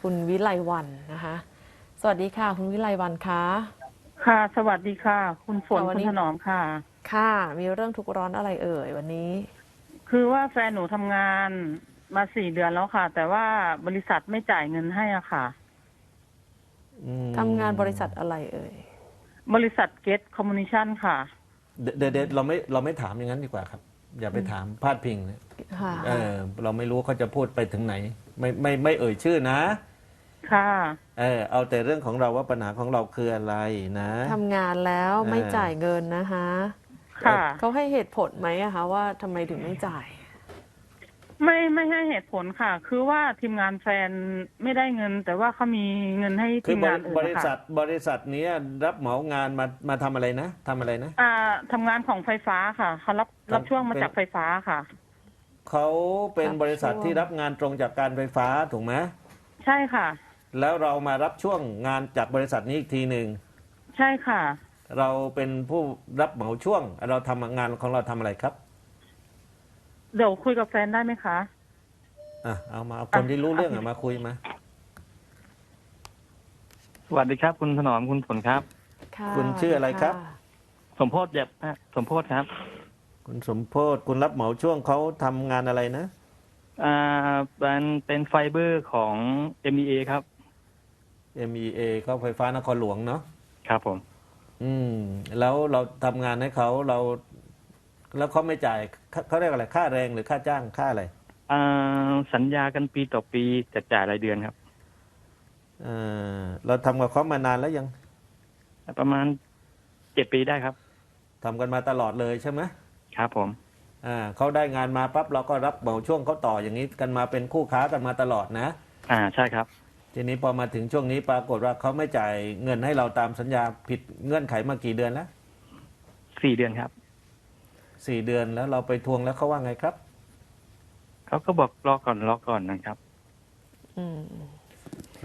คุณวิไลวันนะคะ สวัสดีค่ะ คุณวิไลวันคะค่ะ สวัสดีค่ะ คุณฝนค่ะวันคุณนี้ ถนอมค่ะ ค่ะ มีเรื่องทุกข์ร้อนอะไรเอ่ยวันนี้ คือว่าแฟนหนูทำงานมาสี่เดือนแล้วค่ะ แต่ว่าบริษัทไม่จ่ายเงินให้อะค่ะ อืมทำงานบริษัทอะไรเอ่ย บริษัทเกตคอมมูนิชั่นค่ะ เดี๋ยวเดี๋ยวเดี๋ยวเราไม่เราไม่ถามอย่างนั้นดีกว่าครับ อย่าไปถามพาดพิงนะค่ะ เออเราไม่รู้เขาจะพูดไปถึงไหน ไม่ไม่ไม่เอ่ยชื่อนะ ค่ะ เออเอาแต่เรื่องของเราว่าปัญหาของเราคืออะไรนะ ทำงานแล้วไม่เออจ่ายเงินนะคะค่ะ เขาให้เหตุผลไหมอะคะว่าทำไมถึงไม่จ่าย ไม่ไม่ให้เหตุผลค่ะ คือว่าทีมงานแฟนไม่ได้เงิน แต่ว่าเขามีเงินให้คืทีอมบงานริอื่นบรินะษัค่ะทบริษัทเนี้ยรับเหมางานมามาทำอะไรนะทำอะไรนะ อ่าทำงานของไฟฟ้าค่ะเขารับรับทำช่วงมาเป็น จากไฟฟ้าค่ะ เขาเป็นรับบริษัทช่วงที่รับงานตรงจากการไฟฟ้าถูกไหมใช่ค่ะ แล้วเรามารับช่วงงานจากบริษัทนี้อีกทีหนึ่งใช่ค่ะ เราเป็นผู้รับเหมาช่วง เราทำงานของเราทำอะไรครับเดี๋ยวคุยกับแฟนได้ไหมคะ อะเอามาเอาคนที่รู้เรื่องอะมาคุยมาสวัสดีครับ คุณถนอมคุณฝนครับค่ะคุณชื่ออะไรครับะสมโพศเย็บฮะสมโพศครับคุณสมโพศคุณรับเหมาช่วงเขาทำงานอะไรนะ อ่าเป็นเป็นไฟเบอร์ของ MEA ครับ MEA เขาไฟฟ้านครหลวงเนาะครับผม อืม แล้วเราทำงานให้เขาเรา แล้วเขาไม่จ่ายเขาเขาเรียกอะไรค่าแรงหรือค่าจ้างค่าอะไรอ่าสัญญากันปีต่อปีจะจ่ายรายเดือนครับ เออเราทำกับเขามานานแล้วยังประมาณเจ็ดปีได้ครับ ทำกันมาตลอดเลยใช่ไหมครับผม อ่าเขาได้งานมาปั๊บเราก็รับเหมาช่วงเขาต่ออย่างนี้กันมาเป็นคู่ค้ากันมาตลอดนะ อ่าใช่ครับ ทีนี้พอมาถึงช่วงนี้ปรากฏว่าเขาไม่จ่ายเงินให้เราตามสัญญาผิดเงื่อนไขมากี่เดือนแล้วสี่เดือนครับสี่เดือนแล้วเราไปทวงแล้วเขาว่าไงครับเขาก็บอกรอก่อนรอก่อนนะครับอืม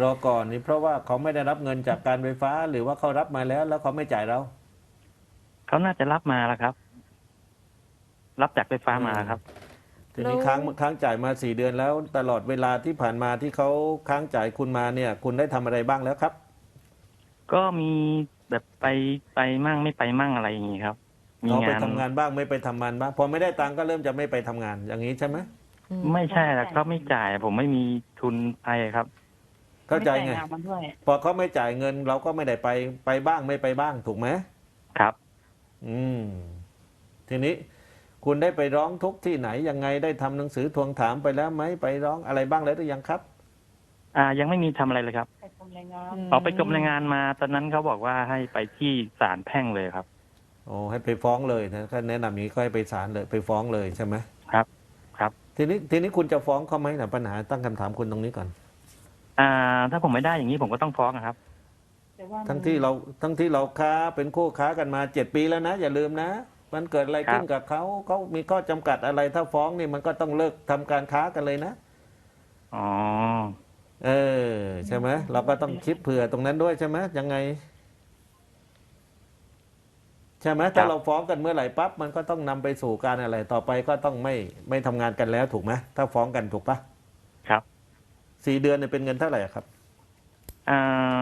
รอก่อนนี่เพราะว่าเขาไม่ได้รับเงินจากการไฟฟ้า หรือว่าเขารับมาแล้ว แล้วเขาไม่จ่ายเราเขาน่าจะรับมาแล้วครับ รับจากไฟฟ้ามาครับ ทีนี้ค้างค้างจ่ายมาสี่เดือนแล้ว ตลอดเวลาที่ผ่านมาที่เขาค้างจ่ายคุณมาเนี่ย คุณได้ทำอะไรบ้างแล้วครับ ก็มีแบบไปไปมั่งไม่ไปมั่งอะไรอย่างงี้ครับมีเขาไปงานทำงานบ้างไม่ไปทำงานบ้างพอไม่ได้ตังค์ก็เริ่มจะไม่ไปทำงาน อย่างนี้ใช่ไหมอืไม่ใช่แล้วเขาไม่จ่าย ผมไม่มีทุนไปครับเข้าใจไงม่แต่งานมาด้วยพอเขาไม่จ่ายเงิน เราก็ไม่ได้ไปไปบ้างไม่ไปบ้างถูกไหมครับ อืม ทีนี้ คุณได้ไปร้องทุกข์ที่ไหนยังไงได้ทำหนังสือทวงถามไปแล้วไหมไปร้องอะไรบ้างแล้วหรือยังครับ อ่า ยังไม่มีทำอะไรเลยครับไปกรมแรงงานมออกไปกรมแรงงานมา ตอนนั้นเขาบอกว่าให้ไปที่ศาลแพ่งเลยครับโอ้ให้ไปฟ้องเลยนะก็แนะนำอย่างนี้ก็ให้ไปศาลเลยไปฟ้องเลยใช่ไหมครับ ครับ ทีนี้ทีนี้คุณจะฟ้องเขาไหมนะปัญหาตั้งคำถามคุณตรงนี้ก่อน อ่า ถ้าผมไม่ได้อย่างนี้ผมก็ต้องฟ้องอะครับแต่ว่ามันทั้งที่เราทั้งที่เราค้าเป็นคู่ค้ากันมาเจ็ดปีแล้วนะ อย่าลืมนะ มันเกิดอะไรขึ้นกับเขาเขามีข้อจำกัดอะไรถ้าฟ้องนี่มันก็ต้องเลิกทำการค้ากันเลยนะอ๋อเออ ใช่ไหมเราก็ต้องคิดเผื่อตรงนั้นด้วยใช่ไหมยังไง ใช่ไหมถ้าเราฟ้องกันเมื่อไหร่ปั๊บมันก็ต้องนำไปสู่การอะไร ต่อไปก็ต้องไม่ไม่ทำงานกันแล้วถูกไหมถ้าฟ้องกันถูกปะครับสี่เดือนเนี่ยเป็นเงินเท่าไหร่อะครับอ่า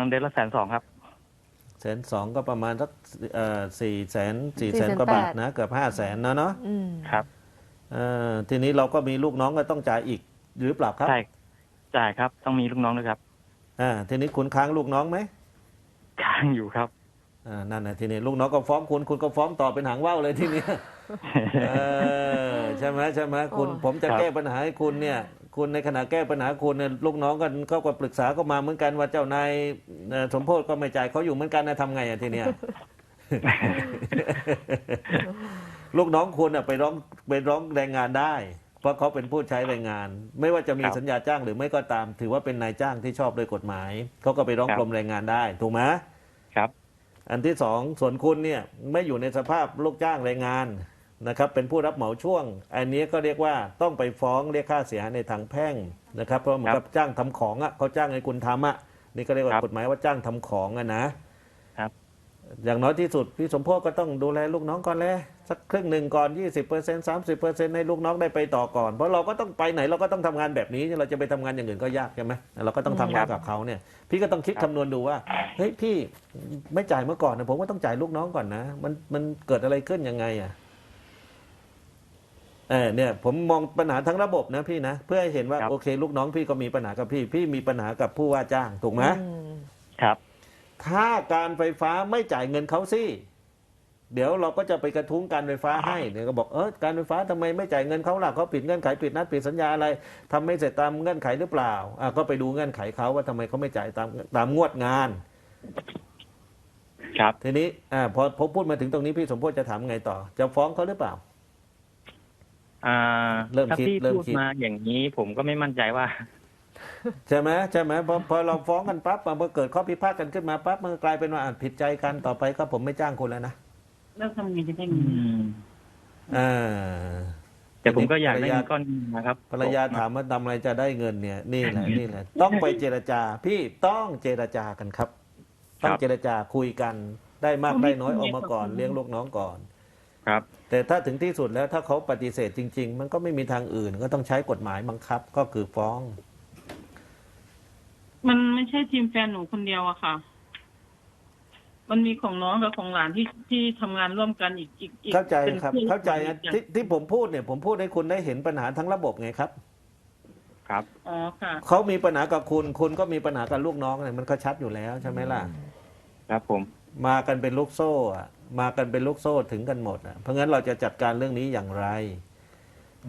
เดือนละแสนสองครับ แสนสองก็ประมาณสักเอ่อสี่แสนสี่แสนกว่าบาทนะเกือบห้าแสนนะเนาะอืมครับเอ่อทีนี้เราก็มีลูกน้องก็ต้องจ่ายอีกหรือเปล่าครับใช่จ่ายครับ ต้องมีลูกน้องด้วยครับอ่าทีนี้คุณค้างลูกน้องไหมค้างอยู่ครับอ่านั่นนะทีนี้ลูกน้องก็ฟ้องคุณคุณก็ฟ้องต่อเป็นหางว่าวเลยทีเนี้ยเออใช่ไหมใช่ไหมคุณโอ้ผมจะครับแก้ปัญหาให้คุณเนี่ย คุณในขณะแก้ปัญหาคุณเนี่ยลูกน้องกันเขาก็ปรึกษาก็มาเหมือนกันว่าเจ้านายเอ่อสมโพธิก็ไม่จ่ายเขาอยู่เหมือนกันนะทำไงอะทีเนี้ย ลูกน้องคุณอะไปร้องไปร้องแรงงานได้ เพราะเขาเป็นผู้ใช้แรงงาน ไม่ว่าจะมีครับสัญญาจ้างหรือไม่ก็ตาม ถือว่าเป็นนายจ้างที่ชอบโดยกฎหมายเขาก็ไปร้องครับ กรมแรงงานได้ถูกไหม ครับ อันที่สองส่วนคุณเนี่ยไม่อยู่ในสภาพลูกจ้างแรงงาน นะครับเป็นผู้รับเหมาช่วง อันนี้ก็เรียกว่าต้องไปฟ้องเรียกค่าเสียหายในทางแพ่งนะครับเพราะเหมือนกับจ้างทำของอะเขาจ้างให้คุณทำอะนี่ก็เรียกว่าครับ กฎหมายว่าจ้างทำของอะนะครับอย่างน้อยที่สุดพี่สมโพศก็ต้องดูแลลูกน้องก่อนแล้วสักครึ่งหนึ่งก่อน 20% 30%ให้ลูกน้องได้ไปต่อก่อน เพราะเราก็ต้องไปไหนเราก็ต้องทำงานแบบนี้ เราจะไปทำงานอย่างอื่นก็ยากใช่ไหมเราก็ต้องทำงานกับเขาเนี่ย พี่ก็ต้องคิดคำนวณดูว่าเฮ้ยพี่ไม่จ่ายเมื่อก่อนนะผมก็ต้องจ่ายลูกน้องก่อนนะ มันมันเกิดอะไรขึ้นยังไงอะ เออเนี่ยผมมองปัญหาทั้งระบบนะพี่นะ เพื่อให้เห็นว่าครับ โอเค ลูกน้องพี่ก็มีปัญหากับพี่ พี่มีปัญหากับผู้ว่าจ้างถูกไหมอืมครับ ถ้าการไฟฟ้าไม่จ่ายเงินเขาสิเดี๋ยวเราก็จะไปกระทุ้งการไฟฟ้าให้เนี่ยก็บอกเออการไฟฟ้าทำไมไม่จ่ายเงินเขาล่ะเขาปิดเงื่อนไขปิดนัดปิดสัญญาอะไรทำไม่เสร็จตามเงื่อนไขหรือเปล่าอะก็ไปดูเงื่อนไขเขาว่าทำไมเขาไม่จ่ายตามตามงวดงาน ครับ ทีนี้อ่าพอพอพูดมาถึงตรงนี้พี่สมพจน์จะถามไงต่อ จะฟ้องเขาหรือเปล่า อ่าเริ่มถ้าคิดพี่เริ่มพูดคิด มาอย่างนี้ผมก็ไม่มั่นใจว่า ใช่ไหมใช่ไหมพอพอเราฟ้องกันปั๊บพอเกิดข้อพิพาทกันขึ้นมาปั๊บมันกลายเป็นว่าอะผิดใจกันต่อไปก็ผมไม่จ้างคุณแล้วนะแล้วทำไงจะได้อืเงินมอ่า แต่ผมก็อยากได้ภรรยาเงินก้อนนี้นะครับ ภรรยาถามว่าทำอะไรจะได้เงินเนี่ยนี่แหละนี่แหละต้องไปเจรจา พี่ต้องเจรจากันครับต้องเจรจาคุยกันได้มากได้น้อยออกมาก่อนเลี้ยงลูกน้องก่อน ครับ แต่ถ้าถึงที่สุดแล้วถ้าเขาปฏิเสธจริง ๆ มันก็ไม่มีทางอื่นก็ต้องใช้กฎหมายบังคับก็คือฟ้อง มันไม่ใช่ทีมแฟนหนูคนเดียวอะค่ะ มันมีของน้องกับของหลานที่ที่ทำงานร่วมกันอีกอีกอีกเข้าใจป็นครับพื่อนเข้าใจนะกันที่ที่ผมพูดเนี่ย ผมพูดให้คุณได้เห็นปัญหาทั้งระบบไงครับครับ อ๋อค่ะ เขามีปัญหากับคุณ คุณก็มีปัญหากับลูกน้องเนี่ยมันก็ชัดอยู่แล้วใช่ไหมล่ะ ครับผม มากันเป็นลูกโซ่อะมากันเป็นลูกโซ่ถึงกันหมดอะเพราะงั้นเราจะจัดการเรื่องนี้อย่างไร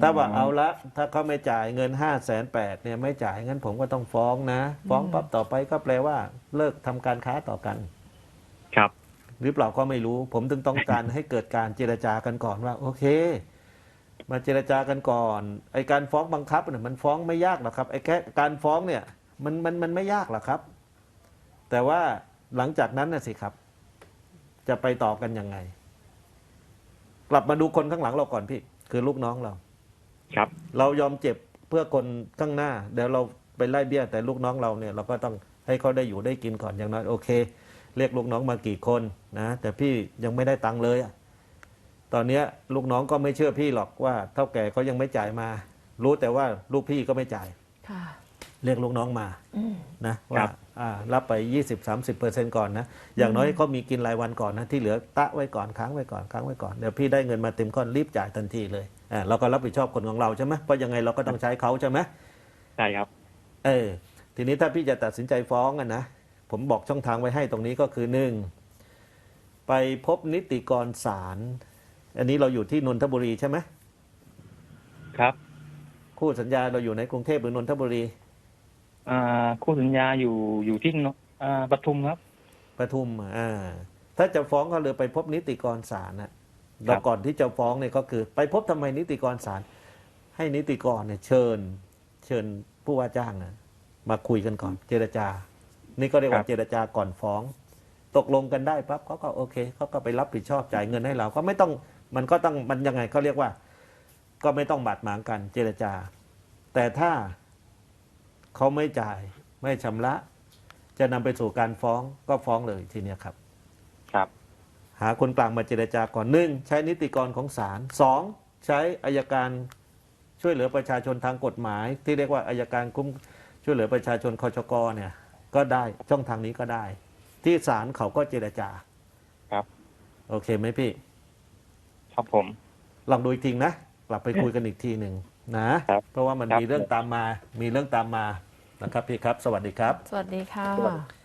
ถ้าว่าเอาละ ถ้าเขาไม่จ่ายเงินห้าแสนแปดเนี่ยไม่จ่ายงั้นผมก็ต้องฟ้องนะ ฟ้องปั๊บต่อไปก็แปลว่า เลิกทำการค้าต่อกัน ครับ หรือเปล่าก็ไม่รู้ ผมถึงต้องการให้เกิดการเจรจากันก่อนว่า โอเค มาเจรจากันก่อนไอการฟ้องบังคับเนี่ยมันฟ้องไม่ยากหรอกครับไอแค่การฟ้องเนี่ย มันมันมันไม่ยากหรอกครับ แต่ว่าหลังจากนั้นน่ะสิครับ จะไปต่อกันยังไง กลับมาดูคนข้างหลังเราก่อนพี่ คือลูกน้องเรา ครับ เรายอมเจ็บเพื่อคนข้างหน้า เดี๋ยวเราไปไล่เบี้ย แต่ลูกน้องเราเนี่ย เราก็ต้องให้เขาได้อยู่ได้กินก่อนอย่างน้อยโอเค เรียกลูกน้องมากี่คนนะแต่พี่ยังไม่ได้ตังค์เลยอะตอนเนี้ยลูกน้องก็ไม่เชื่อพี่หรอกว่าเท่าแก่เขายังไม่จ่ายมา รู้แต่ว่าลูกพี่ก็ไม่จ่ายค่ะ เรียกลูกน้องมาอืมนะครัว่าบอ่ารับไป 20-30เปอร์เซ็นก่อนนะ อย่างน้อยเขามีกินรายวันก่อนนะ ที่เหลือตะไว้ก่อนค้างไว้ก่อนค้างไว้ก่อน เดี๋ยวพี่ได้เงินมาเต็มก้อนรีบจ่ายทันทีเลยอ่าเราก็รับผิดชอบคนของเราใช่ไหมเพราะยังไงเราก็ต้องใช้เขาใช่ไหมใช่ครับ เออ ทีนี้ถ้าพี่จะตัดสินใจฟ้องอะนะ ผมบอกช่องทางไว้ให้ตรงนี้ก็คือหนึ่งไปพบนิติกรศาลอันนี้เราอยู่ที่นนทบุรีใช่ไหมครับ คู่สัญญาเราอยู่ในกรุงเทพหรือนนทบุรี อ่าคู่สัญญาอยู่อยู่ที่นอ่าปทุมครับ ปทุมอ่าถ้าจะฟ้องก็เลยไปพบนิติกรศาลนะแล้วก่อนที่จะฟ้องเนี่ยก็คือ ไปพบทำไมนิติกรศาลให้นิติกรเนี่ยเชิญ เชิญผู้ว่าจ้างนะมาคุยกันก่อน เจรจา นี่ก็เรียกคว่ารับเจรจาก่อนฟ้อง ตกลงกันได้ปั๊บเขาก็โอเคเขาก็ไปรับผิดชอบจ่ายเงินให้เราก็ไม่ต้องมันก็ต้องมันยังไงเขาเรียกว่า ก็ไม่ต้องบาดหมางกันเจรจา แต่ถ้า เขาไม่จ่ายไม่ชำระ จะนำไปสู่การฟ้องก็ฟ้องเลยทีเนี้ยครับ ครับ หาคนกลางมาเจรจาก่อนหนึ่งใช้นิติกรของศาลสองใช้อายการช่วยเหลือประชาชนทางกฎหมาย ที่เรียกว่าอายการคุ้มช่วยเหลือประชาชนคชกเนี่ย ก็ได้ช่องทางนี้ก็ได้ ที่ศาลเขาก็เจรจาครับ โอเคไหมพี่ ครับผมลองดูอีกทีนะกลับไปคุยกันอีกทีหนึ่งนะครับเพราะว่ามันครับมีเรื่องตามมา มีเรื่องตามมา นะครับพี่ครับ สวัสดีครับ สวัสดีค่ะ